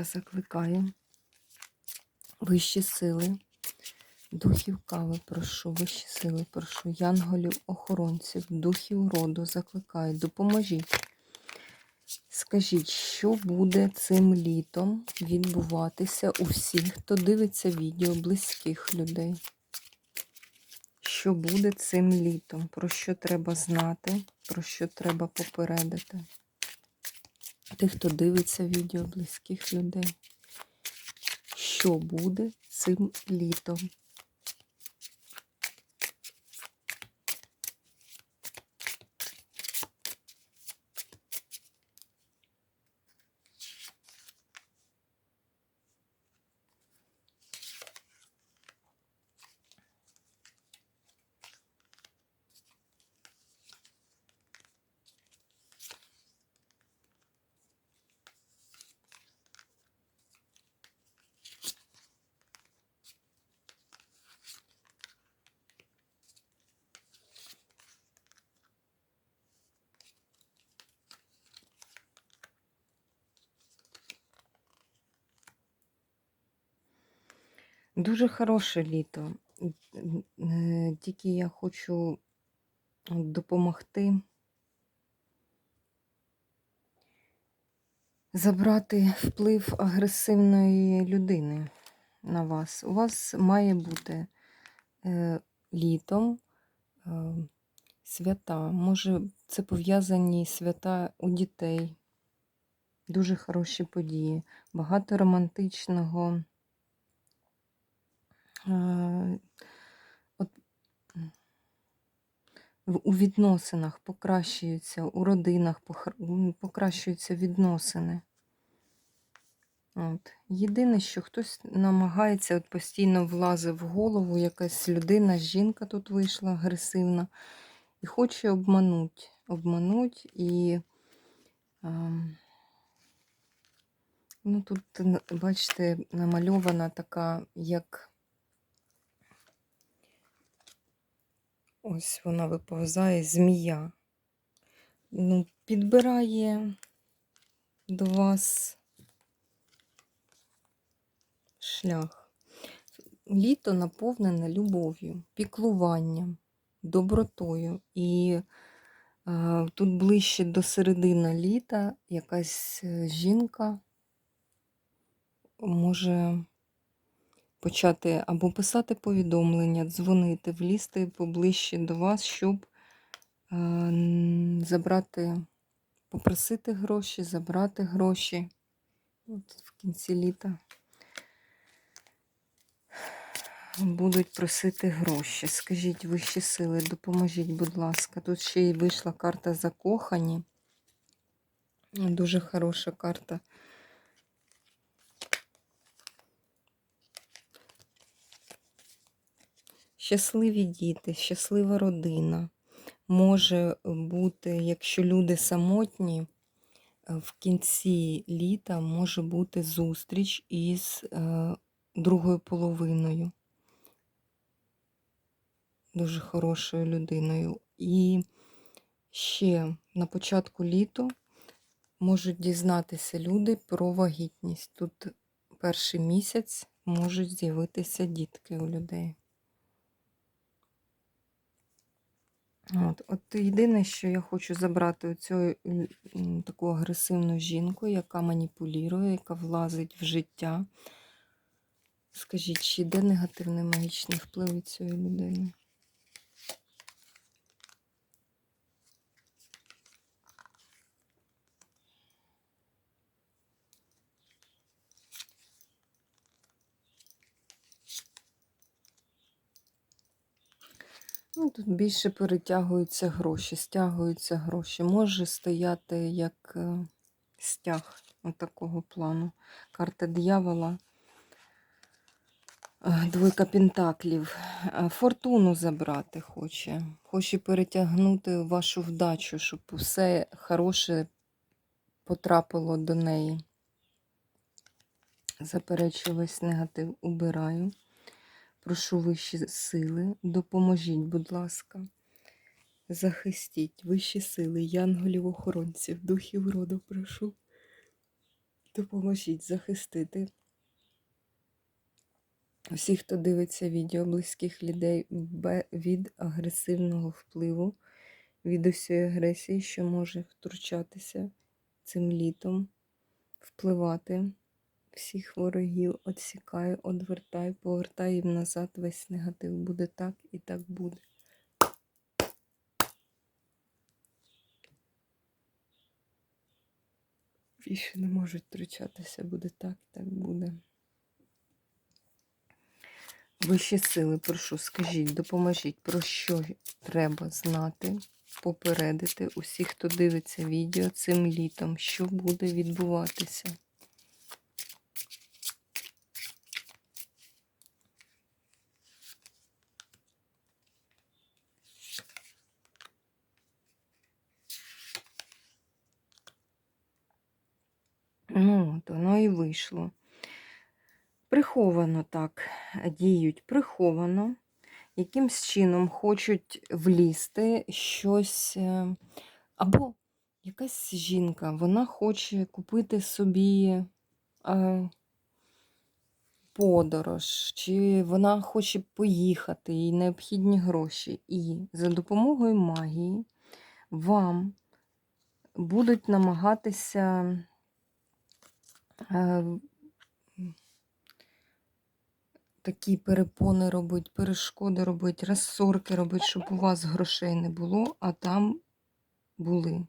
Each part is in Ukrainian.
Та закликаю вищі сили, духів кави, прошу, вищі сили, прошу, янголів, охоронців, духів роду, закликаю, допоможіть. Скажіть, що буде цим літом відбуватися у всіх, хто дивиться відео близьких людей? Що буде цим літом? Про що треба знати, про що треба попередити? Тих, хто дивиться відео близьких людей. Що буде цим літом? Дуже хороше літо. Е, Тільки я хочу допомогти забрати вплив агресивної людини на вас. У вас має бути е, літом е, свята. Може, це пов'язані свята у дітей. Дуже хороші події. Багато романтичного. Е, от, у відносинах покращуються, у родинах покращуються відносини. От. Єдине, що хтось намагається от постійно влазить в голову, якась людина, жінка тут вийшла агресивна, і хоче обмануть. Обмануть і ем, ну, тут, бачите, намальована така, як ось вона виповзає змія. Ну, підбирає до вас шлях. Літо наповнене любов'ю, піклуванням, добротою. І е, тут ближче до середини літа якась е, жінка може почати або писати повідомлення, дзвонити, влізти поближче до вас, щоб е, забрати, попросити гроші, забрати гроші. От в кінці літа будуть просити гроші. Скажіть, вищі сили, допоможіть, будь ласка. Тут ще й вийшла карта закохані. Дуже хороша карта. Щасливі діти, щаслива родина. Може бути, якщо люди самотні, е, в кінці літа може бути зустріч із е, другою половиною. Дуже хорошою людиною. І ще на початку літу можуть дізнатися люди про вагітність. Тут перший місяць можуть з'явитися дітки у людей. От, от єдине, що я хочу забрати оцю таку агресивну жінку, яка маніпулює, яка влазить в життя. Скажіть, чи йде негативний магічний вплив від цієї людини? Ну, тут більше перетягуються гроші, стягуються гроші. Може стояти як е, стяг. отакого плану. Карта диявола. Е, Двойка пентаклів. Е, Фортуну забрати хоче. Хоче перетягнути вашу вдачу, щоб все хороше потрапило до неї. Заперечую весь негатив, убираю. Прошу вищі сили, допоможіть, будь ласка. Захистіть вищі сили, янголів-охоронців, духів роду, прошу. Допоможіть захистити всіх, хто дивиться відео близьких людей від агресивного впливу, від усієї агресії, що може втручатися цим літом, впливати всіх ворогів, відсікаю, одвертаю, повертаю їм назад весь негатив. Буде так і так буде. Більше не можуть втручатися, буде так і так буде. Вищі сили, прошу, скажіть, допоможіть, про що треба знати, попередити усіх, хто дивиться відео цим літом, що буде відбуватися. Ну, от воно і вийшло. Приховано так діють, приховано. Якимсь чином хочуть влізти щось. е, Або якась жінка, вона хоче купити собі е, подорож, чи вона хоче поїхати, їй необхідні гроші. І за допомогою магії вам будуть намагатися. Е, такі перепони робить, перешкоди робить, розсорки робить, щоб у вас грошей не було, а там були.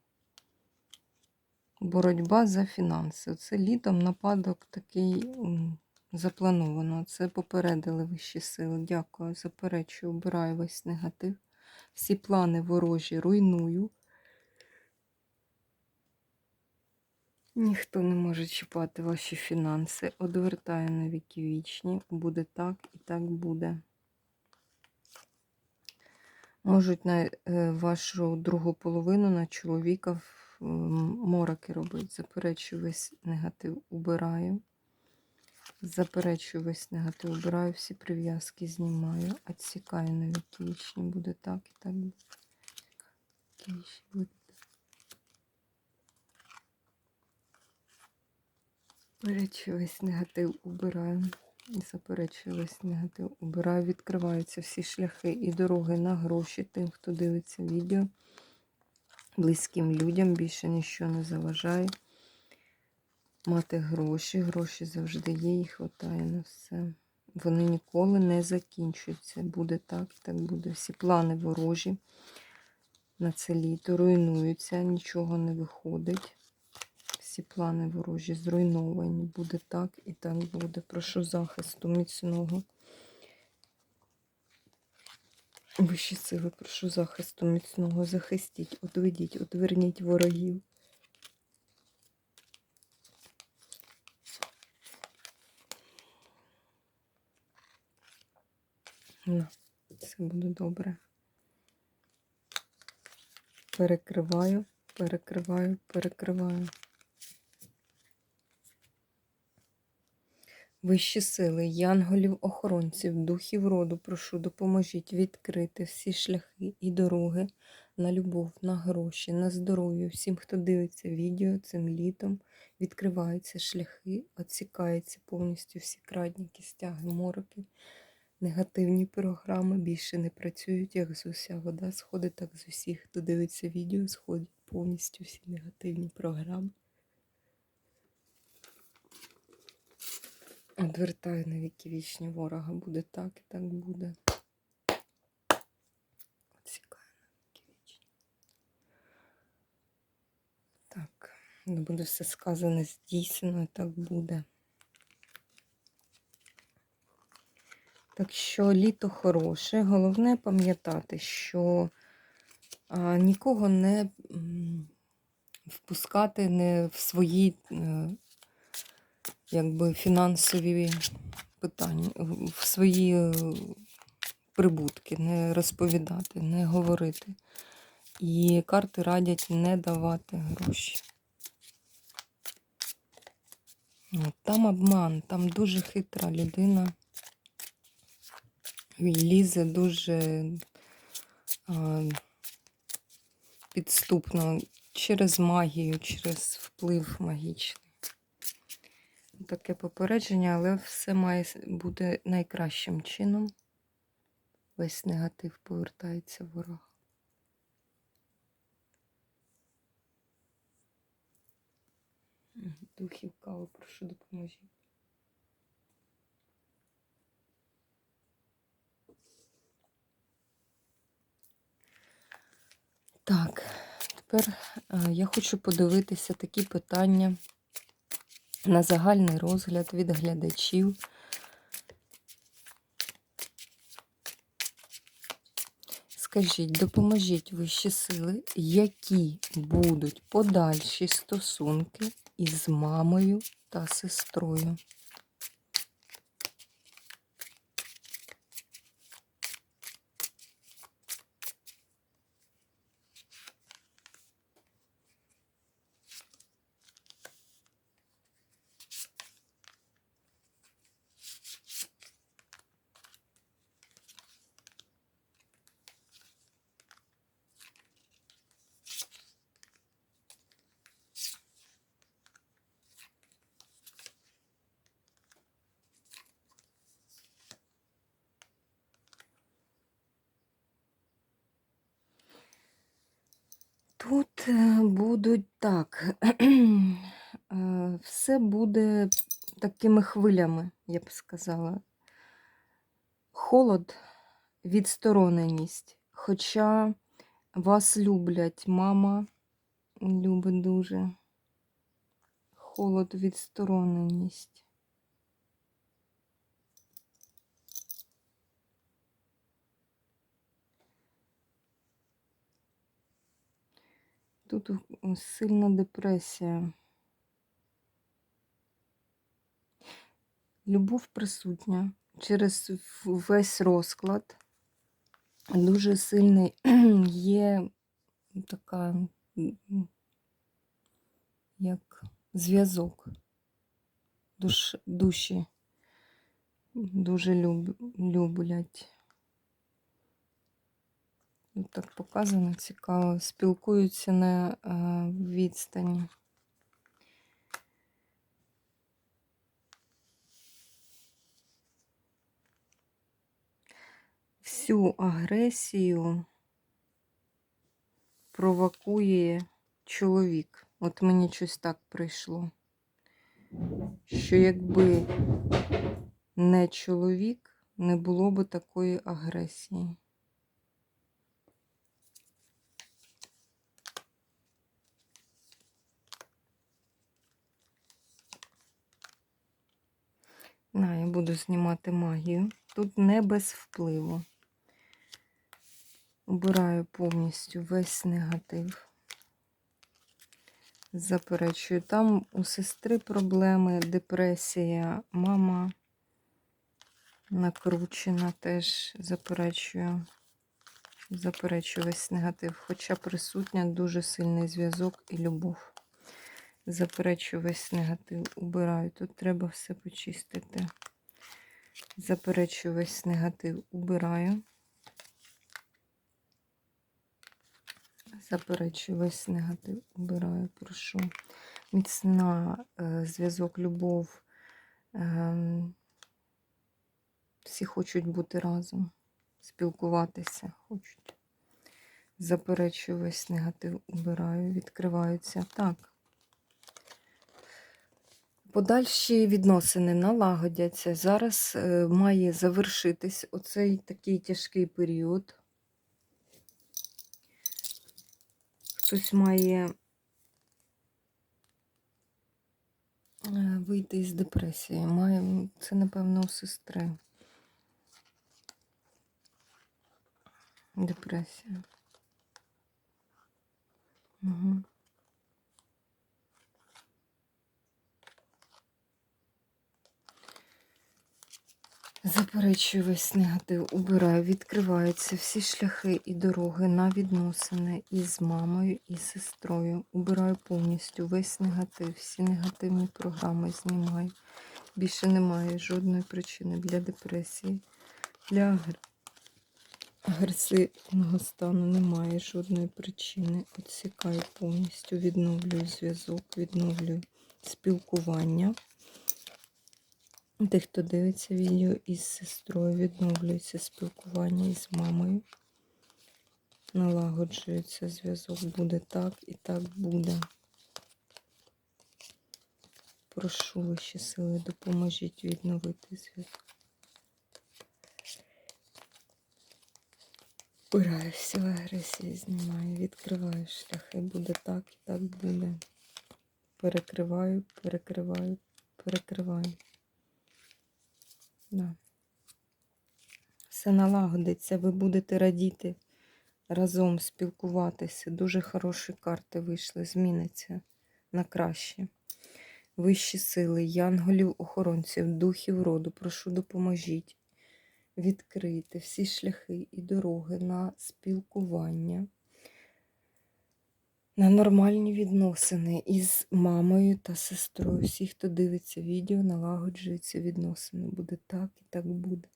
Боротьба за фінанси. Це літом нападок такий заплановано. Це попередили вищі сили. Дякую. Заперечую, обираю весь негатив. Всі плани ворожі руйную. Ніхто не може чіпати ваші фінанси. Одвертаю на віки вічні. Буде так і так буде. Можуть на е, вашу другу половину, на чоловіка мороки робити. Заперечую весь негатив, убираю. Заперечую весь негатив, убираю, всі прив'язки знімаю, відсікаю на віки вічні. Буде так і так буде. Весь негатив убираю. Заперечую весь негатив убираю. Відкриваються всі шляхи і дороги на гроші тим, хто дивиться відео. Близьким людям більше нічого не заважає. Мати гроші. Гроші завжди є, їх хватає на все. Вони ніколи не закінчуються. Буде так і так буде. Всі плани ворожі на це літо руйнуються, нічого не виходить. Всі плани ворожі зруйновані. Буде так і так буде. Прошу захисту міцного. Вищі сили, прошу захисту міцного. Захистіть, одведіть, одверніть ворогів. На, все буде добре. Перекриваю, перекриваю, перекриваю. Вищі сили, янголів, охоронців, духів роду, прошу, допоможіть відкрити всі шляхи і дороги на любов, на гроші, на здоров'я. Всім, хто дивиться відео цим літом, відкриваються шляхи, відсікаються повністю всі крадніки, стяги, мороки. Негативні програми більше не працюють, як з уся вода сходить, так з усіх, хто дивиться відео, сходять повністю всі негативні програми. Одвертаю на віки вічні ворога. Буде так і так буде. Отсікаю на віки вічні. Так, не буде все сказане, здійснено, і так буде. Так що літо хороше. Головне пам'ятати, що а, нікого не впускати не в свої е, якби фінансові питання, в свої е, прибутки, не розповідати, не говорити. І карти радять не давати гроші. Там обман, там дуже хитра людина. Лізе дуже а, підступно через магію, через вплив магічний. Таке попередження, але все має бути найкращим чином. Весь негатив повертається в ворог. Духів кави, прошу допоможіть. Так, тепер е, я хочу подивитися такі питання на загальний розгляд від глядачів. Скажіть, допоможіть вищі сили, які будуть подальші стосунки із мамою та сестрою? Тут е, будуть так. е, Все буде такими хвилями, я б сказала. Холод, відстороненість. Хоча вас люблять, мама любить дуже. Холод, відстороненість. Тут сильна депресія. Любов присутня через весь розклад. Дуже сильний є така, як зв'язок. Душ, душі дуже люб, люблять. Ну, Так показано цікаво. Спілкуються на е, відстані. Всю агресію провокує чоловік. От мені щось так прийшло. Що якби не чоловік, не було би такої агресії. На, я буду знімати магію. Тут не без впливу. Убираю повністю весь негатив. Заперечую. Там у сестри проблеми, депресія, мама накручена теж заперечую. Заперечую весь негатив. Хоча присутня дуже сильний зв'язок і любов. Заперечую весь негатив. Убираю. Тут треба все почистити. Заперечую весь негатив. Убираю. Заперечую весь негатив. Убираю, прошу. Міцна е, зв'язок, любов. Е, всі хочуть бути разом, спілкуватися хочуть. Заперечую весь негатив, убираю, відкриваються. Так. Подальші відносини налагодяться. Зараз е, має завершитись оцей такий тяжкий період. Хтось має е, вийти із депресії. Має, це, напевно, у сестри. Депресія. Угу. Заперечую весь негатив, убираю, відкриваються всі шляхи і дороги на відносини із мамою і сестрою. Убираю повністю весь негатив, всі негативні програми знімаю. Більше немає жодної причини для депресії, для агр- агресивного стану немає жодної причини. Відсікаю повністю, відновлюю зв'язок, відновлюю спілкування. Тих, хто дивиться відео із сестрою, відновлюється спілкування із мамою. Налагоджується зв'язок, буде так і так буде. Прошу вищі сили, допоможіть відновити зв'язок. Убираю всю агресію, знімаю, відкриваю шляхи, буде так і так буде. Перекриваю, перекриваю, перекриваю. Да. Все налагодиться, ви будете радіти, разом спілкуватися. Дуже хороші карти вийшли, зміниться на краще. Вищі сили, янголів, охоронців, духів роду, прошу допоможіть відкрити всі шляхи і дороги на спілкування, на нормальні відносини із мамою та сестрою. Всі, хто дивиться відео, налагоджуються відносини. Буде так і так буде.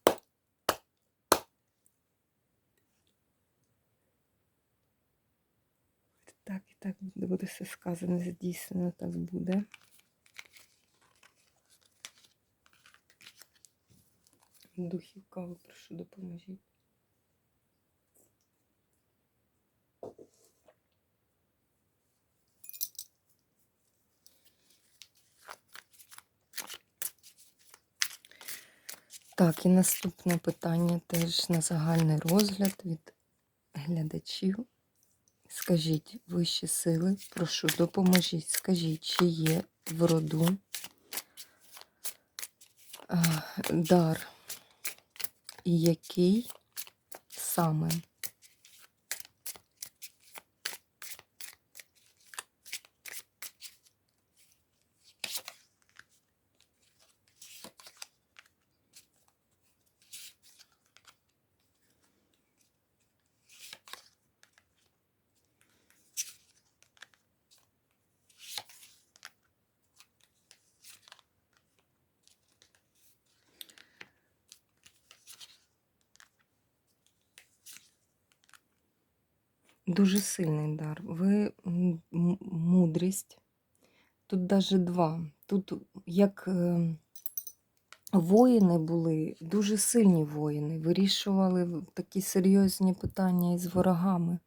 Так і так буде, буде все сказано, здійснено так буде. Духів кави, прошу допоможіть. Так, і наступне питання теж на загальний розгляд від глядачів. Скажіть, вищі сили, прошу, допоможіть. Скажіть, чи є в роду е, дар, і який саме? Дуже сильний дар. Ви мудрість. Тут навіть два. Тут як е, воїни були, дуже сильні воїни, вирішували такі серйозні питання із ворогами.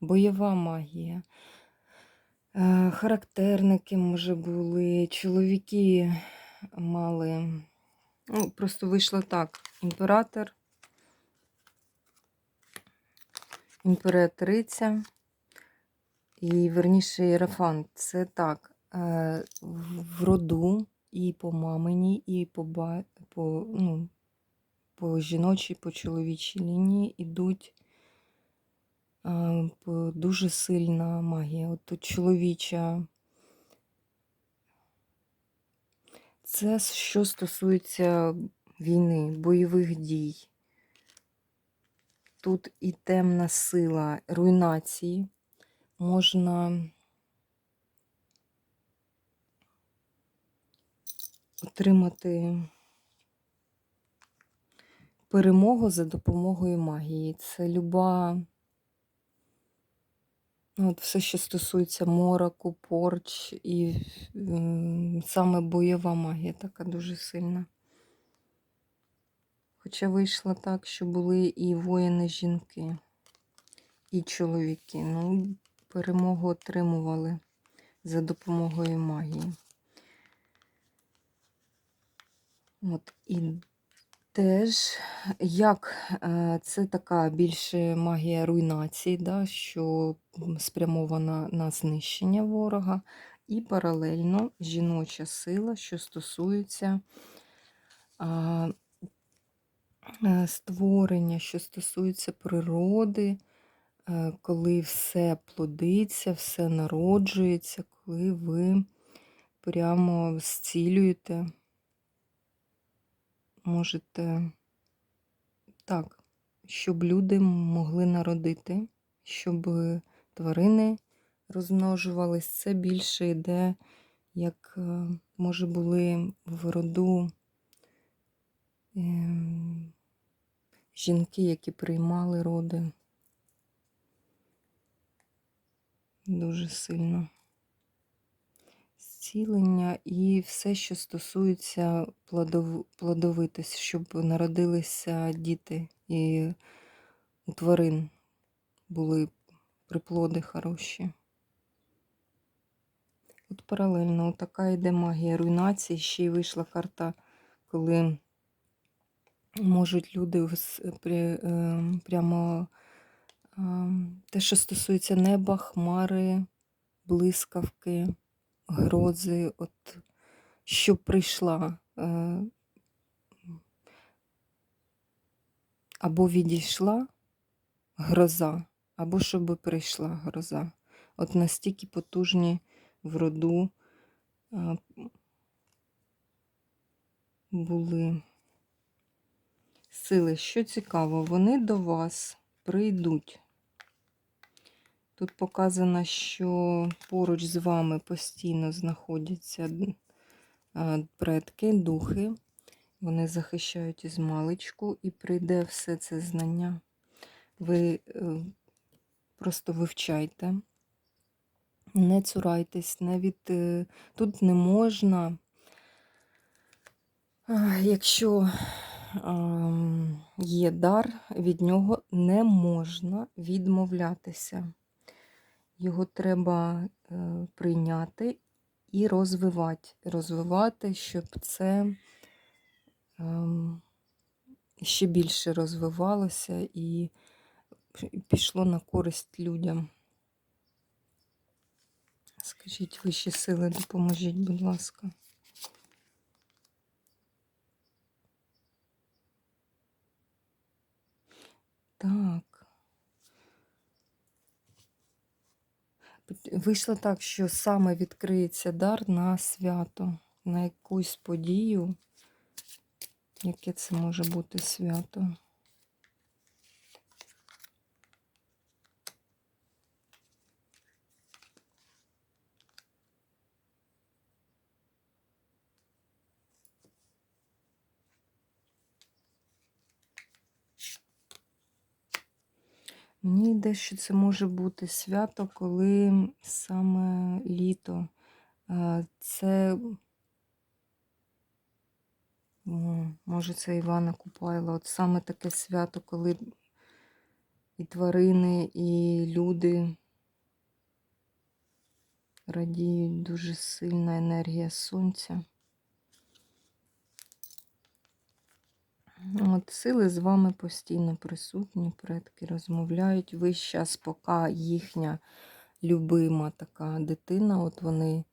Бойова магія. Е, Характерники, може, були, чоловіки мали. Ну, просто вийшло так. Імператор, імператриця і верніше Єрофант. Це так. е, В роду і по маминій, і по, по, ну, по жіночій, по чоловічій лінії йдуть е, дуже сильна магія. От тут чоловіча. Це що стосується війни, бойових дій. Тут і темна сила руйнації. Можна отримати перемогу за допомогою магії. Це люба, ну, от все, що стосується мороку, порч і саме бойова магія така дуже сильна. Хоча вийшло так, що були і воїни жінки, і чоловіки. Ну, перемогу отримували за допомогою магії. От, і теж, як е, це така більше магія руйнації, да, що спрямована на знищення ворога, і паралельно жіноча сила, що стосується створення, що стосується природи, е, коли все плодиться, все народжується, коли ви прямо зцілюєте можете так, щоб люди могли народити, щоб тварини розмножувались. Це більше йде, як е, може були в роду ем, жінки, які приймали роди. Дуже сильно. Зцілення і все, що стосується плодов... плодовитості, щоб народилися діти і у тварин були приплоди хороші. От паралельно така йде магія руйнації. Ще й вийшла карта, коли можуть люди ем, прямо те, що стосується неба, хмари, блискавки, грози, от щоб прийшла е, або відійшла гроза, або щоб прийшла гроза. От настільки потужні в роду були сили. Що цікаво, вони до вас прийдуть. Тут показано, що поруч з вами постійно знаходяться предки, духи. Вони захищають із маличку, і прийде все це знання. Ви е, просто вивчайте, не цурайтесь, не від... е, тут не можна, якщо є дар, від нього не можна відмовлятися. Його треба е, прийняти і розвивати. Розвивати, щоб це ем, ще більше розвивалося і пішло на користь людям. Скажіть вищі сили, допоможіть, будь ласка. Так. Вийшло так, що саме відкриється дар на свято, на якусь подію. Яке це може бути свято? Мені йде, що це може бути свято, коли саме літо. Це, може, це Івана Купайла. От саме таке свято, коли і тварини, і люди радіють дуже сильна енергія сонця. От Сили з вами постійно присутні, предки розмовляють. Ви зараз, поки їхня любима така дитина, от вони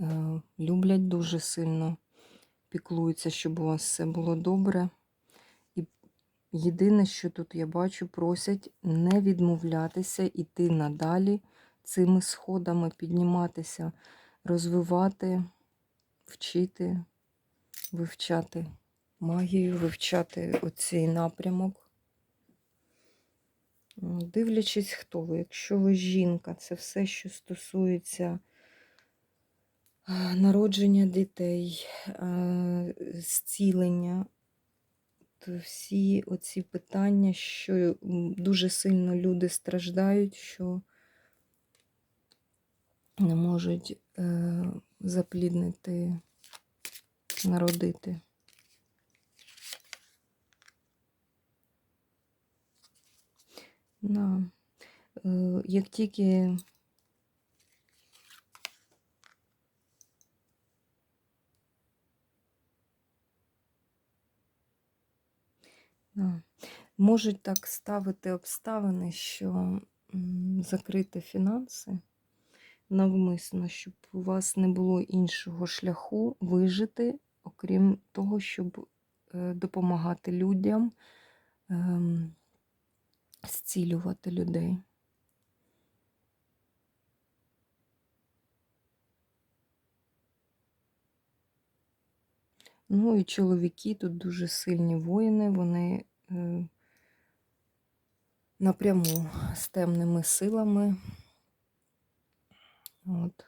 е, люблять дуже сильно, піклуються, щоб у вас все було добре. І єдине, що тут я бачу, просять не відмовлятися, іти надалі цими сходами, підніматися, розвивати, вчити, вивчати магію, вивчати оцей напрямок. Дивлячись, хто ви. Якщо ви жінка, це все, що стосується народження дітей, зцілення, то всі оці питання, що дуже сильно люди страждають, що не можуть е, запліднити, народити. Да. Е, Як тільки да. можуть так ставити обставини, що закрити фінанси навмисно, щоб у вас не було іншого шляху вижити, окрім того, щоб е, допомагати людям. Зцілювати людей. Ну і чоловіки тут дуже сильні воїни, вони е, напряму з темними силами. От.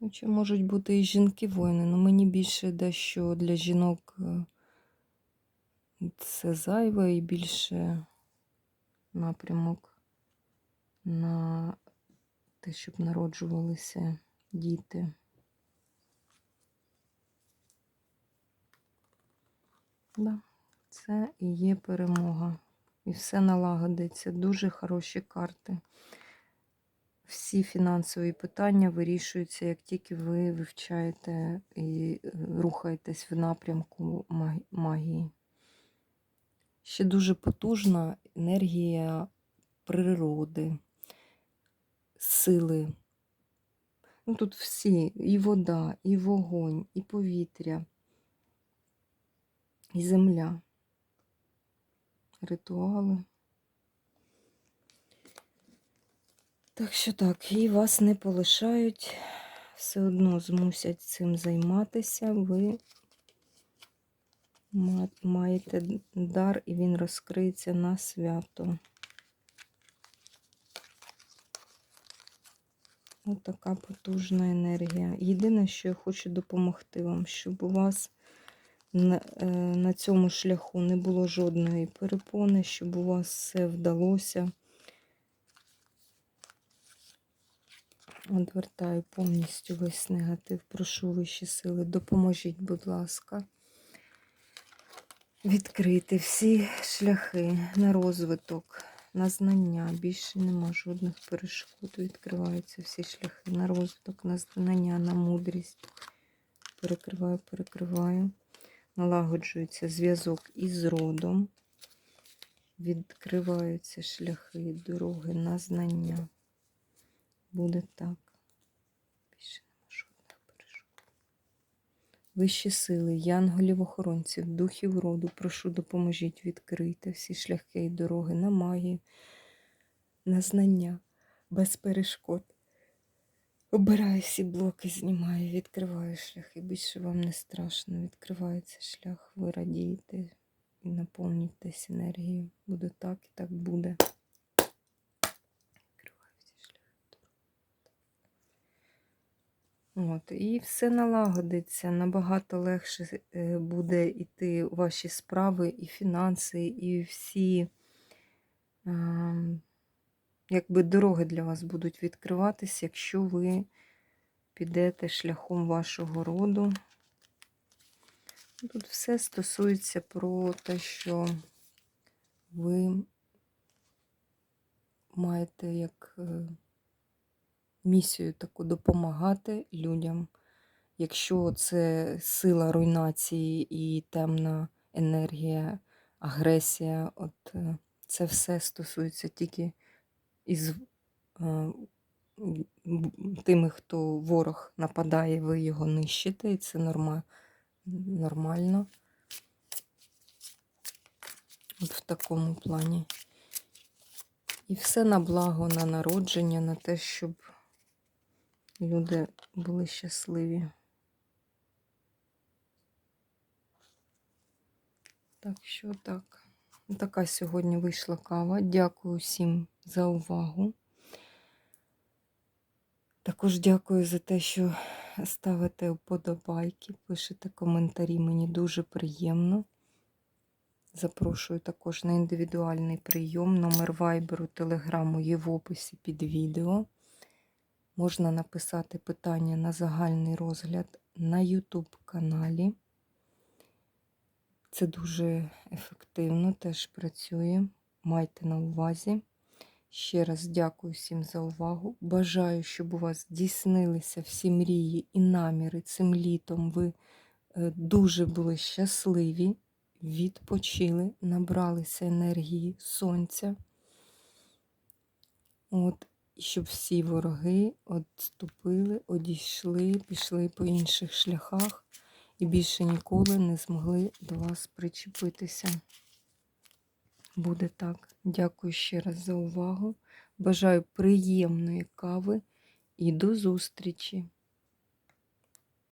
Ну, Чи можуть бути і жінки-воїни, але мені більше дещо для жінок е, це зайве і більше напрямок на те, щоб народжувалися діти. Да, це і є перемога. І все налагодиться. Дуже хороші карти. Всі фінансові питання вирішуються, як тільки ви вивчаєте і е, рухаєтесь в напрямку магії. Ще дуже потужна енергія природи, сили. Ну, тут всі, і вода, і вогонь, і повітря, і земля, ритуали. Так що так, і вас не полишають, все одно змусять цим займатися. Ви маєте дар, і він розкриється на свято. Ось така потужна енергія. Єдине, що я хочу допомогти вам, щоб у вас на, е, на цьому шляху не було жодної перепони, щоб у вас все вдалося. Одвертаю повністю весь негатив. Прошу вищі сили, допоможіть, будь ласка, відкрити всі шляхи на розвиток, на знання. Більше нема жодних перешкод. Відкриваються всі шляхи на розвиток, на знання, на мудрість. Перекриваю, перекриваю. Налагоджується зв'язок із родом. Відкриваються шляхи, дороги на знання. Буде так. Більше нема жодних перешкод. Вищі сили, янголів-охоронців, духів роду, прошу допоможіть відкрити всі шляхи і дороги на магію, на знання, без перешкод. Обираю всі блоки, знімаю, відкриваю шляхи. Більше вам не страшно. Відкривається шлях, ви радієте і наповнюєтесь енергією. Буде так і так буде. Відкриваю всі шляхи. От, і все налагодиться. Набагато легше е, буде йти ваші справи, і фінанси, і всі ем, якби дороги для вас будуть відкриватися, якщо ви підете шляхом вашого роду. Тут все стосується про те, що ви маєте як е, місію таку допомагати людям. Якщо це сила руйнації і темна енергія, агресія, от е, це все стосується тільки із е, тими, хто ворог нападає, ви його нищите, і це норма, нормально. От в такому плані. І все на благо, на народження, на те, щоб люди були щасливі. Так що так. Така сьогодні вийшла кава. Дякую всім за увагу. Також дякую за те, що ставите вподобайки, пишете коментарі. Мені дуже приємно. Запрошую також на індивідуальний прийом. Номер вайберу, телеграму є в описі під відео. Можна написати питання на загальний розгляд на YouTube каналі. Це дуже ефективно, теж працює. Майте на увазі. Ще раз дякую всім за увагу. Бажаю, щоб у вас здійснилися всі мрії і наміри цим літом. Ви е, дуже були щасливі, відпочили, набралися енергії сонця. От, щоб всі вороги відступили, одійшли, пішли по інших шляхах і більше ніколи не змогли до вас причепитися. Буде так. Дякую ще раз за увагу. Бажаю приємної кави і до зустрічі!